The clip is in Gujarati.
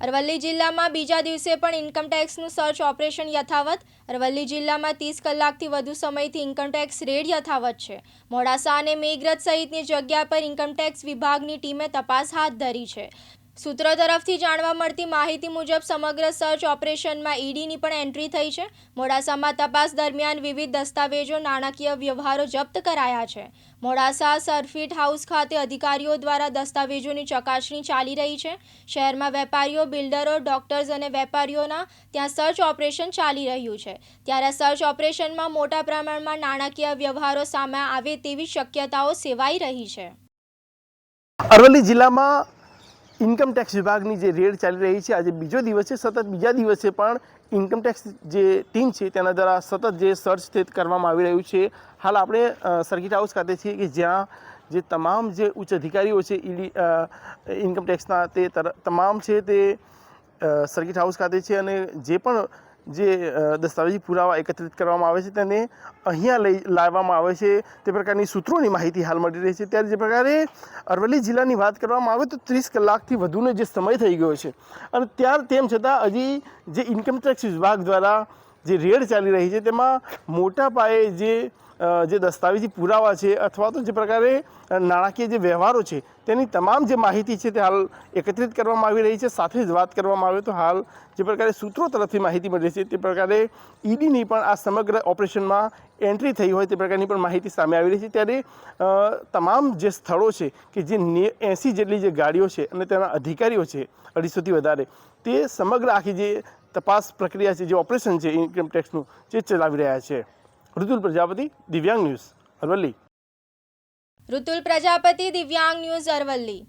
અરવલ્લી જિલ્લામાં બીજા દિવસે પણ ઇન્કમટેક્સનું સર્ચ ઓપરેશન યથાવત. અરવલ્લી જિલ્લામાં ત્રીસ કલાકથી વધુ સમયથી ઇન્કમટેક્સ રેડ યથાવત છે. મોડાસા અને મેઘરજ સહિતની જગ્યા પર ઇન્કમટેક્સ વિભાગની ટીમે તપાસ હાથ ધરી છે. સૂત્રો તરફથી જાણવા મળતી માહિતી મુજબ સમગ્ર સર્ચ ઓપરેશનમાં ઈડીની પણ એન્ટ્રી થઈ છે. મોડાસામાં તપાસ દરમિયાન વિવિધ દસ્તાવેજો, નાણાકીય વ્યવહારો જપ્ત કરાયા છે. મોડાસા સરફીટ હાઉસ ખાતે અધિકારીઓ દ્વારા દસ્તાવેજોની ચકાસણી ચાલી રહી છે. શહેરમાં વેપારીઓ, બિલ્ડરો, ડોક્ટર્સ અને વેપારીઓના ત્યાં સર્ચ ઓપરેશન ચાલી રહ્યું છે. ત્યારે સર્ચ ઓપરેશનમાં મોટા પ્રમાણમાં નાણાકીય વ્યવહારો સામે આવે તેવી શક્યતાઓ સેવાઈ રહી છે. અરવલ્લી જિલ્લામાં ઇન્કમ ટેક્સ વિભાગની જે રેડ ચાલી રહી છે, આજે બીજો દિવસ છે, સતત બીજા દિવસે પણ ઇન્કમ ટેક્સ જે ટીમ છે, તેના દ્વારા સતત જે સર્ચ તે કરવામાં આવી રહ્યું છે. હાલ આપણે સર્કિટ હાઉસ ખાતે છીએ કે જ્યાં જે તમામ જે ઉચ્ચ અધિકારીઓ છે, ઈડી ઇન્કમ ટેક્સના તે તમામ છે તે સર્કિટ હાઉસ ખાતે છે અને જે પણ જે દસ્તાવેજી પુરાવા એકત્રિત કરવામાં આવે છે તેને અહીંયા લઈ, લાવવામાં આવે છે. તે પ્રકારની સૂત્રોની માહિતી હાલ મળી રહી છે. ત્યારે જે પ્રકારે અરવલ્લી જિલ્લાની વાત કરવામાં આવે તો ત્રીસ કલાકથી વધુનો જે સમય થઈ ગયો છે. અને ત્યાર તેમ છતાં હજી જે ઇન્કમ ટેક્સ વિભાગ દ્વારા જે રેડ ચાલી રહી છે તેમાં મોટા પાયે જે જે દસ્તાવેજી પુરાવા છે અથવા તો જે પ્રકારે નાણાકીય જે વ્યવહારો છે, તેની તમામ જે માહિતી છે તે હાલ એકત્રિત કરવામાં આવી રહી છે. સાથે જ વાત કરવામાં આવે તો હાલ જે પ્રકારે સૂત્રો તરફથી માહિતી મળી છે તે પ્રકારે ઈડીની પણ આ સમગ્ર ઓપરેશનમાં એન્ટ્રી થઈ હોય તે પ્રકારની પણ માહિતી સામે આવી રહી છે. ત્યારે તમામ જે સ્થળો છે કે જે એંસી જેટલી જે ગાડીઓ છે અને તેના અધિકારીઓ છે અઢીસોથી વધારે, તે સમગ્ર આખી જે તપાસ પ્રક્રિયા છે, જે ઓપરેશન છે ઇન્કમ ટેક્સનું જે ચલાવી રહ્યા છે. ઋતુલ પ્રજાપતિ દિવ્યાંગ ન્યૂઝ અરવલ્લી. ઋતુલ પ્રજાપતિ દિવ્યાંગ ન્યૂઝ અરવલ્લી.